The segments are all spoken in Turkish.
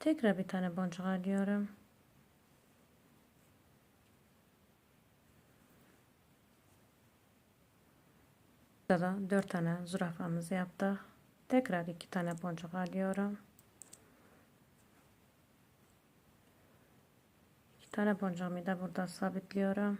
Tekrar bir tane boncuk alıyorum. Burada da 4 tane zürafamızı yaptık. Tekrar 2 tane boncuk alıyorum. 2 tane boncuğumu da burada sabitliyorum.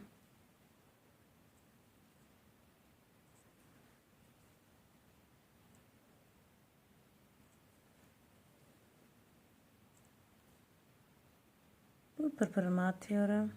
Bu pırpırımı atıyorum.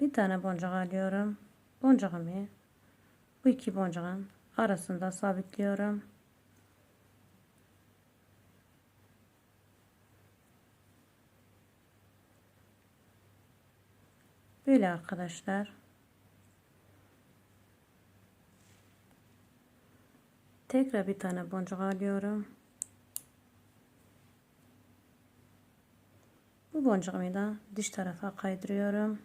Bir tane boncuk alıyorum. Boncuğumu bu iki boncuğun arasında sabitliyorum. Böyle arkadaşlar. Tekrar bir tane boncuk alıyorum. Bu boncuğumu da dış tarafa kaydırıyorum.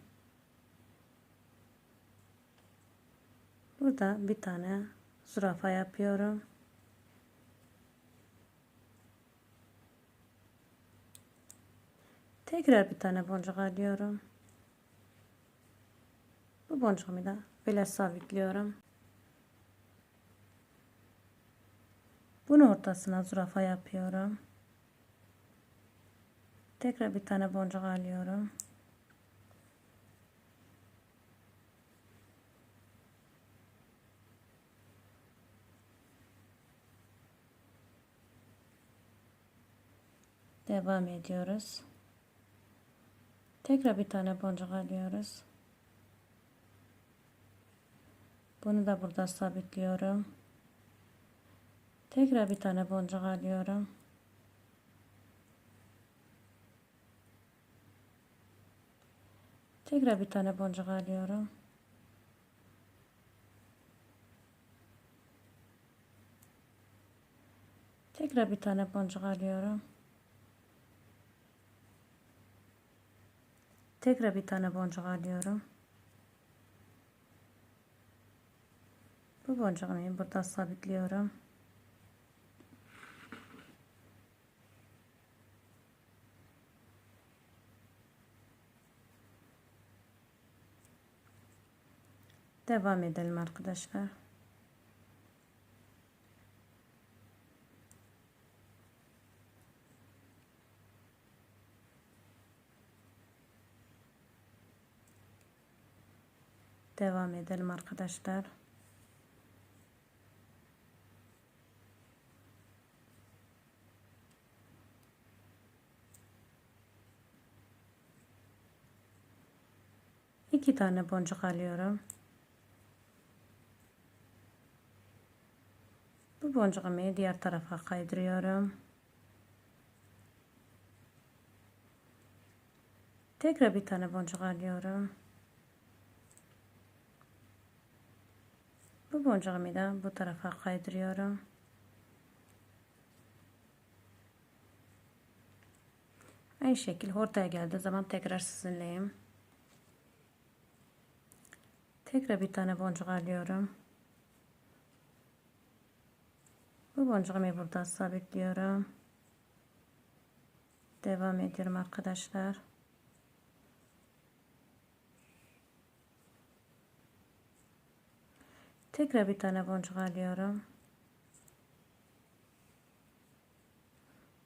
Burada bir tane zürafa yapıyorum. Tekrar bir tane boncuk alıyorum. Bu boncuğumu da böyle sabitliyorum. Bunun ortasına zürafa yapıyorum. Tekrar bir tane boncuk alıyorum. Devam ediyoruz. Tekrar bir tane boncuk alıyoruz. Bunu da burada sabitliyorum. Tekrar bir tane boncuk alıyorum. Tekrar bir tane boncuk alıyorum. Tekrar bir tane boncuk alıyorum. Tekrar bir tane boncuk alıyorum. Bu boncuğumu burada sabitliyorum. Devam edelim arkadaşlar. Devam edelim arkadaşlar. İki tane boncuk alıyorum. Bu boncuğumu diğer tarafa kaydırıyorum. Tekrar bir tane boncuk alıyorum. Bu boncuğumu da bu tarafa kaydırıyorum. Aynı şekilde ortaya geldiği zaman tekrar sizinleyim. Tekrar bir tane boncuk alıyorum. Bu boncuğumu burada sabitliyorum. Devam ediyorum arkadaşlar. Tekrar bir tane boncuk alıyorum.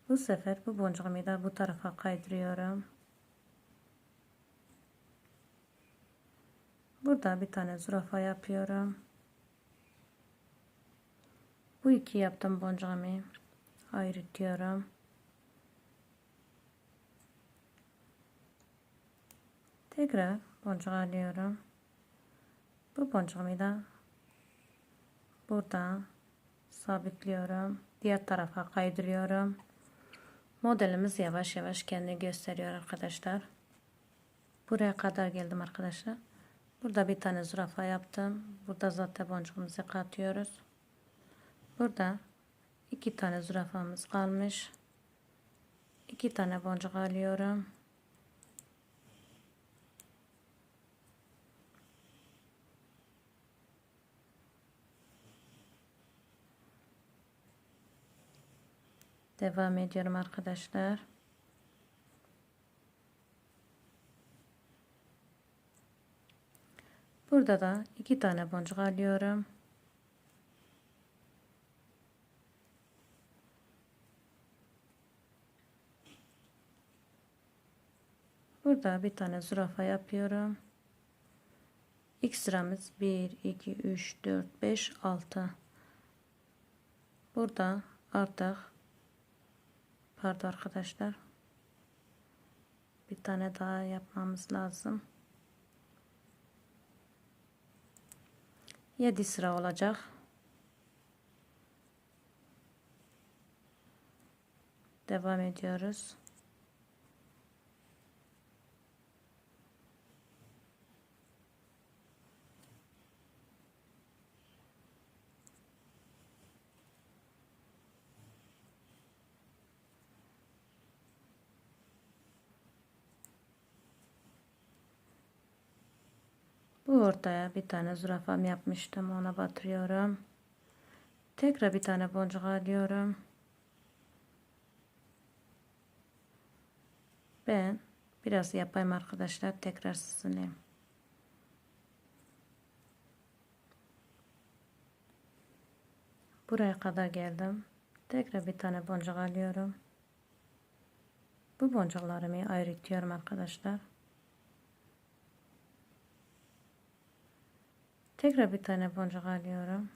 Bu sefer bu boncuğumu da bu tarafa kaydırıyorum. Burada bir tane zürafa yapıyorum. Bu iki yaptım boncuğumu ayrıtıyorum. Tekrar boncuk alıyorum. Bu boncuğumu da burada sabitliyorum. Diğer tarafa kaydırıyorum. Modelimiz yavaş yavaş kendini gösteriyor arkadaşlar. Buraya kadar geldim arkadaşlar. Burada bir tane zürafa yaptım. Burada zaten boncuğumuzu katıyoruz. Burada iki tane zürafamız kalmış. İki tane boncuk alıyorum. Devam ediyorum arkadaşlar. Burada da iki tane boncuk alıyorum. Burada bir tane zürafa yapıyorum. İlk sıramız 1, 2, 3, 4, 5, 6. Burada artık pardon arkadaşlar. Bir tane daha yapmamız lazım. 7 sıra olacak. Devam ediyoruz. Ortaya bir tane zürafam yapmıştım. Ona batırıyorum. Tekrar bir tane boncuk alıyorum. Ben biraz yapayım arkadaşlar. Tekrar sizinle. Buraya kadar geldim. Tekrar bir tane boncuk alıyorum. Bu boncuklarımı ayrıtıyorum arkadaşlar. Tekrar bir tane boncuk alıyorum.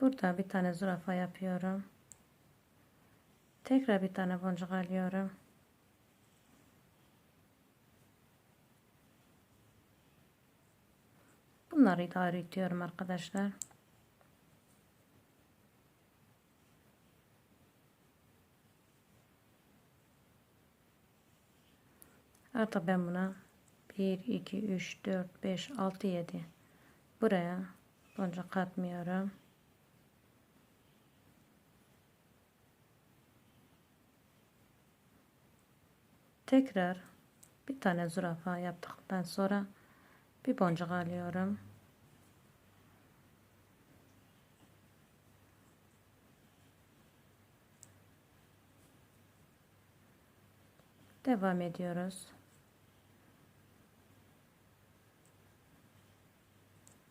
Burada bir tane zürafa yapıyorum. Tekrar bir tane boncuk alıyorum. Bunları idare ediyorum arkadaşlar. Artık ben buna 1, 2, 3, 4, 5, 6, 7 buraya boncuk katmıyorum. Tekrar bir tane zürafa yaptıktan sonra bir boncuk alıyorum. Devam ediyoruz.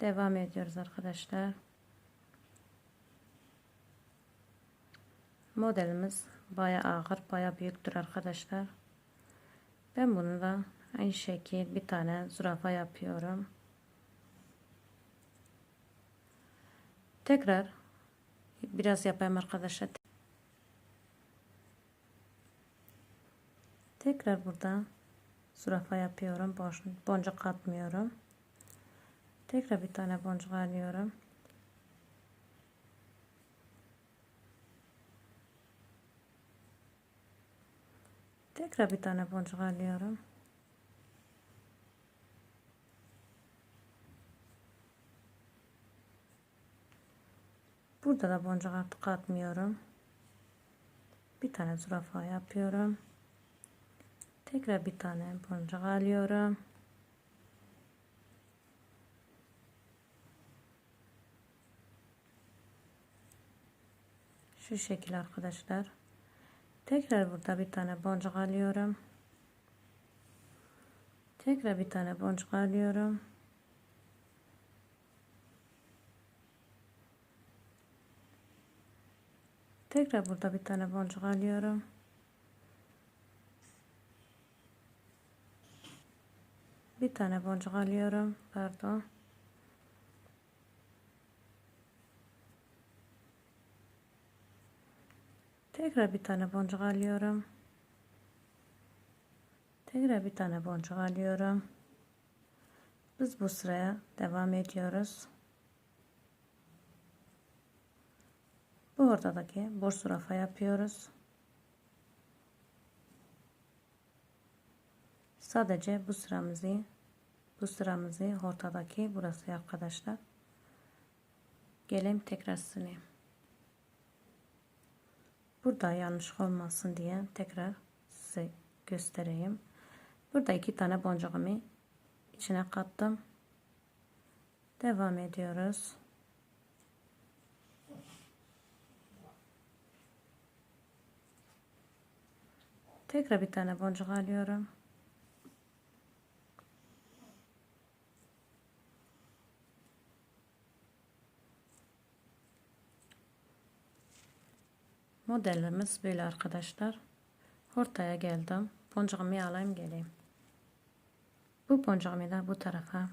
Devam ediyoruz arkadaşlar. Modelimiz baya ağır, baya büyüktür arkadaşlar. Ben bunu da aynı şekil bir tane zürafa yapıyorum. Tekrar biraz yapayım arkadaşlar. Tekrar burada zürafa yapıyorum. Boncuk katmıyorum. Tekrar bir tane boncuk alıyorum. Tekrar bir tane boncuk alıyorum. Burada da boncuk artık atmıyorum. Bir tane zürafa yapıyorum. Tekrar bir tane boncuk alıyorum. Şu şekil arkadaşlar. Tekrar burada bir tane boncuk alıyorum. Tekrar bir tane boncuk alıyorum. Tekrar burada bir tane boncuk alıyorum. Bir tane boncuk alıyorum. Pardon. Tekrar bir tane boncuk alıyorum. Tekrar bir tane boncuk alıyorum. Biz bu sıraya devam ediyoruz. Bu ortadaki boş zürafa yapıyoruz. Sadece bu sıramızı bu sıramızı ortadaki burası arkadaşlar. Geleyim tekrar sileyim. Burada yanlış olmasın diye tekrar size göstereyim. Burada iki tane boncuğumu içine kattım. Devam ediyoruz. Tekrar bir tane boncuk alıyorum. Modelimiz böyle arkadaşlar. Ortaya geldim. Boncuğumu alayım geleyim. Bu boncuğumu da bu tarafa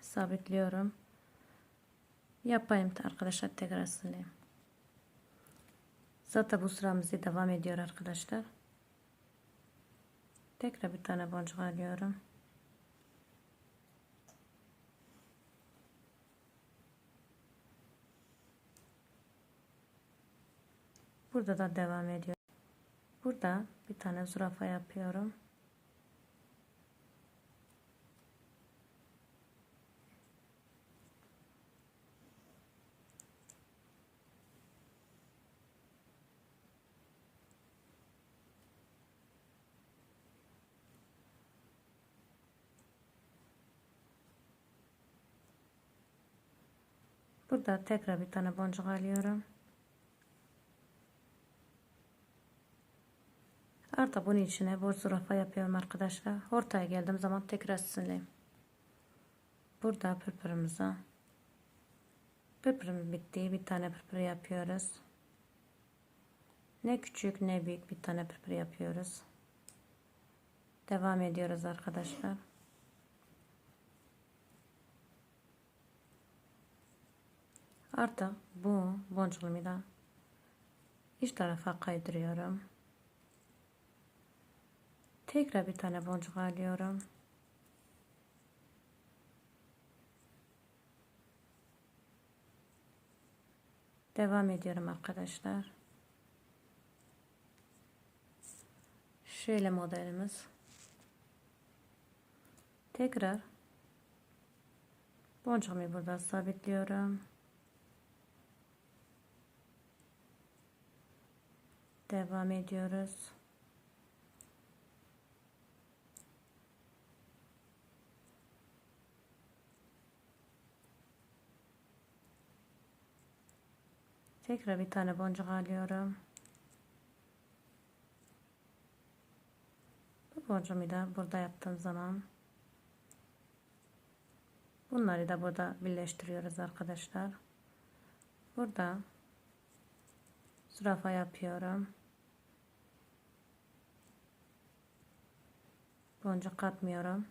sabitliyorum. Yapayım arkadaşlar tekrar sileyim. Zaten bu sıramızı devam ediyor arkadaşlar. Tekrar bir tane boncuk alıyorum. Burada da devam ediyor. Burada bir tane zürafa yapıyorum. Burada tekrar bir tane boncuk alıyorum. Artık bunun içine boş zürafa yapıyorum arkadaşlar. Ortaya geldiğim zaman tekrar sileyim. Burada pırpırımıza pırpırımız bitti. Bir tane pırpır yapıyoruz. Ne küçük ne büyük bir tane pırpır yapıyoruz. Devam ediyoruz arkadaşlar. Artık bu boncuğumu da iç tarafa kaydırıyorum. Tekrar bir tane boncuk alıyorum. Devam ediyorum arkadaşlar. Şöyle modelimiz. Tekrar boncuğumu burada sabitliyorum. Devam ediyoruz. Tekrar bir tane boncuk alıyorum. Bu boncuğumu da burada yaptığım zaman bunları da burada birleştiriyoruz arkadaşlar. Burada zürafa yapıyorum. Boncuk katmıyorum.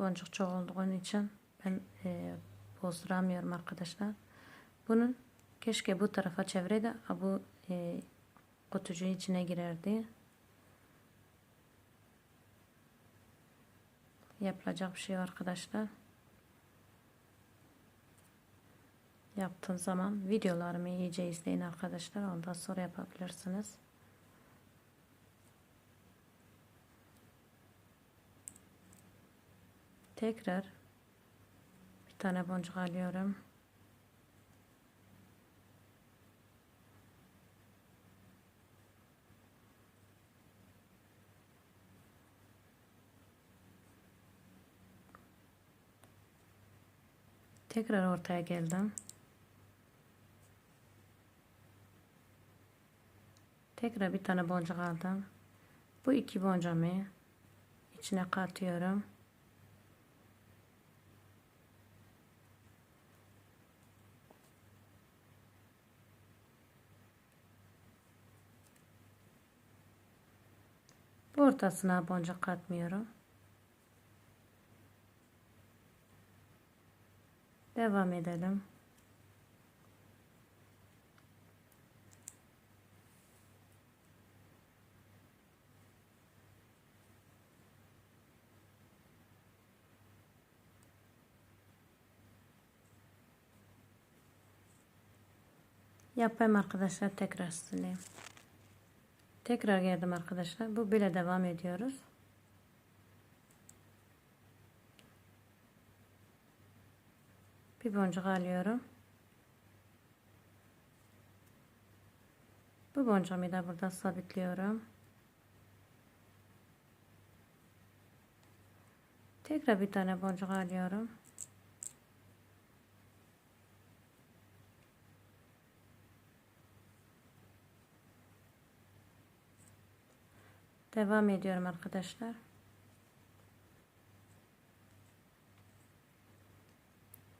Boncuk çok olduğu için ben e, bozduramıyorum arkadaşlar. Bunun keşke bu tarafa çevireydi. Bu e, kutucuğun içine girerdi. Yapılacak bir şey arkadaşlar. Yaptığım zaman videolarımı iyice izleyin arkadaşlar. Ondan sonra yapabilirsiniz. Tekrar bir tane boncuk alıyorum. Tekrar ortaya geldim. Tekrar bir tane boncuk aldım. Bu iki boncuğumu içine katıyorum. ortasına boncuk katmıyorum. Devam edelim. Yapayım arkadaşlar tekrar sileyim. Tekrar geldim arkadaşlar. Bu bile devam ediyoruz. Bir boncuk alıyorum. Bu boncuğumu da burada sabitliyorum. Tekrar bir tane boncuk alıyorum. Devam ediyorum arkadaşlar.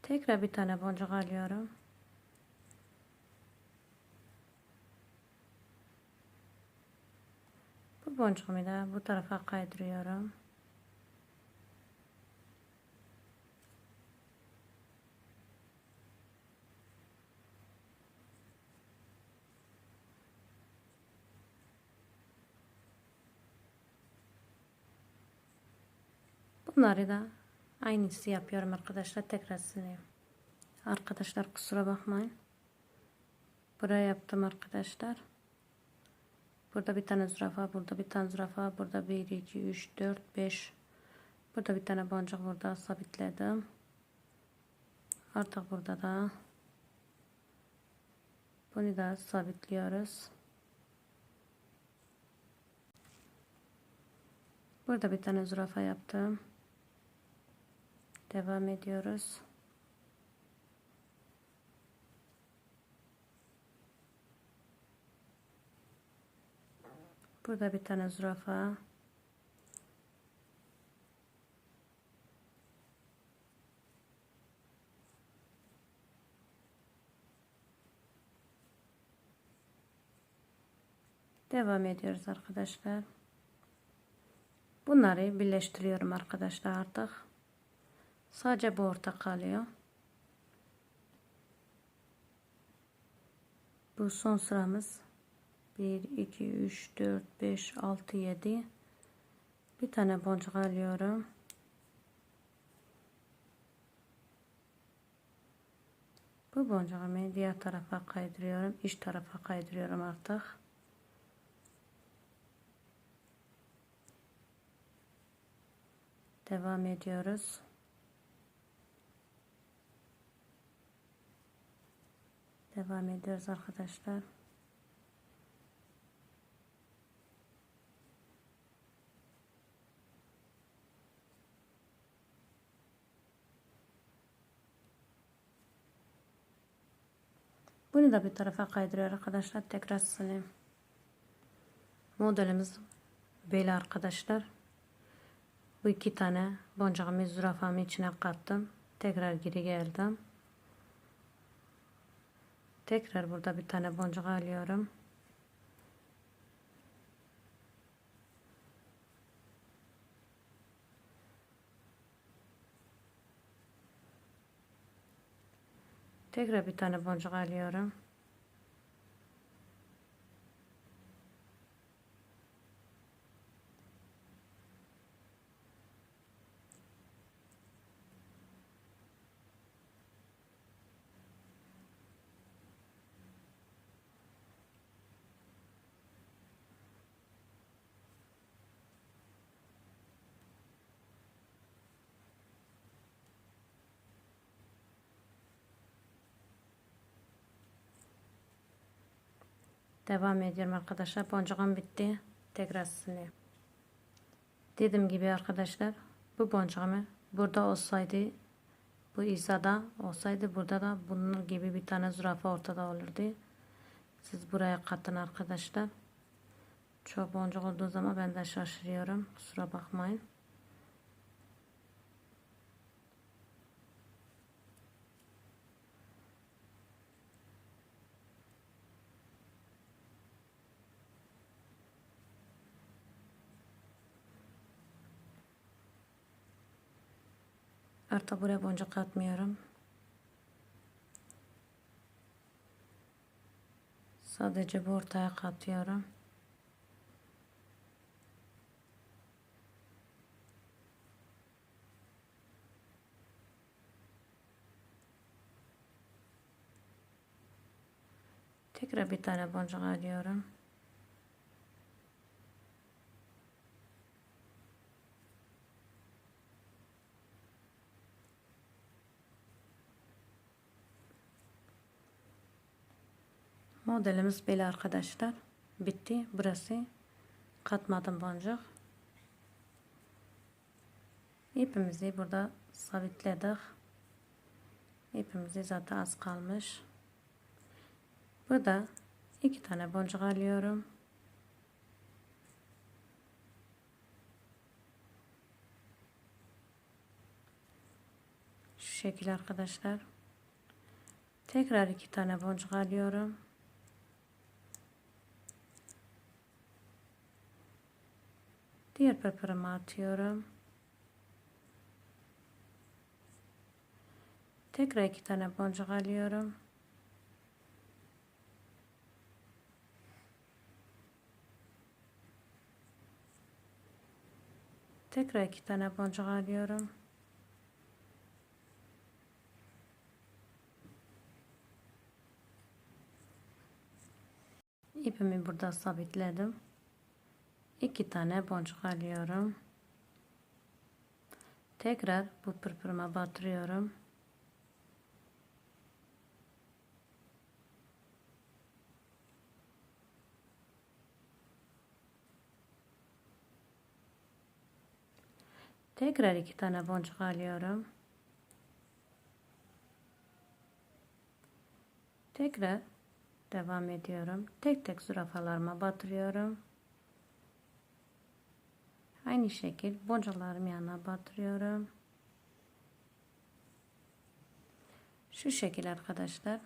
Tekrar bir tane boncuk alıyorum. Bu boncuğumu da bu tarafa kaydırıyorum. Bunları da aynısı yapıyorum arkadaşlar. Tekrar sileyim. Arkadaşlar kusura bakmayın. Buraya yaptım arkadaşlar. Burada bir tane zürafa, burada bir tane zürafa, burada 1, 2, 3, 4, 5. Burada bir tane boncuk burada sabitledim. Artık burada da bunu da sabitliyoruz. Burada bir tane zürafa yaptım. Devam ediyoruz. Burada bir tane zürafa. Devam ediyoruz arkadaşlar. Bunları birleştiriyorum arkadaşlar artık. Sadece bu orta kalıyor. Bu son sıramız. 1, 2, 3, 4, 5, 6, 7. Bir tane boncuk alıyorum. Bu boncuğumu diğer tarafa kaydırıyorum. İç tarafa kaydırıyorum artık. Devam ediyoruz. Devam ediyoruz arkadaşlar. Bunu da bir tarafa kaydırıyor arkadaşlar. Tekrar sileyim. Modelimiz böyle arkadaşlar. Bu iki tane boncuğumu zürafamı içine kattım. Tekrar geri geldim. Tekrar burada bir tane boncuk alıyorum. Tekrar bir tane boncuk alıyorum. Devam ediyorum arkadaşlar. Boncuğum bitti. Tekrar sileyim. Dediğim gibi arkadaşlar bu boncuğumu burada olsaydı bu izada olsaydı burada da bunun gibi bir tane zürafa ortada olurdu. Siz buraya katın arkadaşlar. Çok boncuk olduğu zaman ben de şaşırıyorum. Kusura bakmayın. Artık buraya boncuk katmıyorum. Sadece bu ortaya katıyorum. Tekrar bir tane boncuk alıyorum. Modelimiz böyle arkadaşlar. Bitti. Burası katmadım boncuk. İpimizi burada sabitledik. İpimizi zaten az kalmış. Burada iki tane boncuk alıyorum. Şu şekil arkadaşlar. Tekrar iki tane boncuk alıyorum. Diğer pırpırımı atıyorum. Tekrar iki tane boncuk alıyorum. Tekrar iki tane boncuk alıyorum. İpimi burada sabitledim. İki tane boncuk alıyorum. Tekrar bu pırpırıma batırıyorum. Tekrar iki tane boncuk alıyorum. Tekrar devam ediyorum. Tek tek zürafalarıma batırıyorum. Aynı şekil boncuklarımı yanına batırıyorum. Şu şekil arkadaşlar.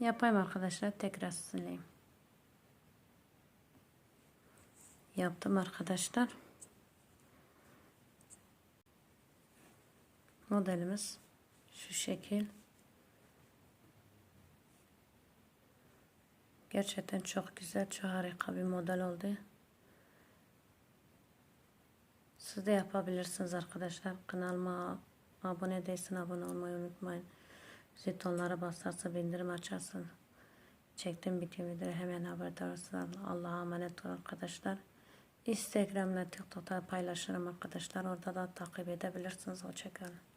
Yapayım arkadaşlar. Tekrar sileyim. Yaptım arkadaşlar. Modelimiz şu şekil. Gerçekten çok güzel, çok harika bir model oldu. Siz de yapabilirsiniz arkadaşlar. Kanalıma abone değilsin, abone olmayı unutmayın. Jetonlara basarsa bildirim açarsın. Çektim videomu hemen haberdar olsun. Allah'a emanet olun arkadaşlar. Instagram ve TikTok'ta paylaşırım arkadaşlar. Orada da takip edebilirsiniz. Hoşçakalın.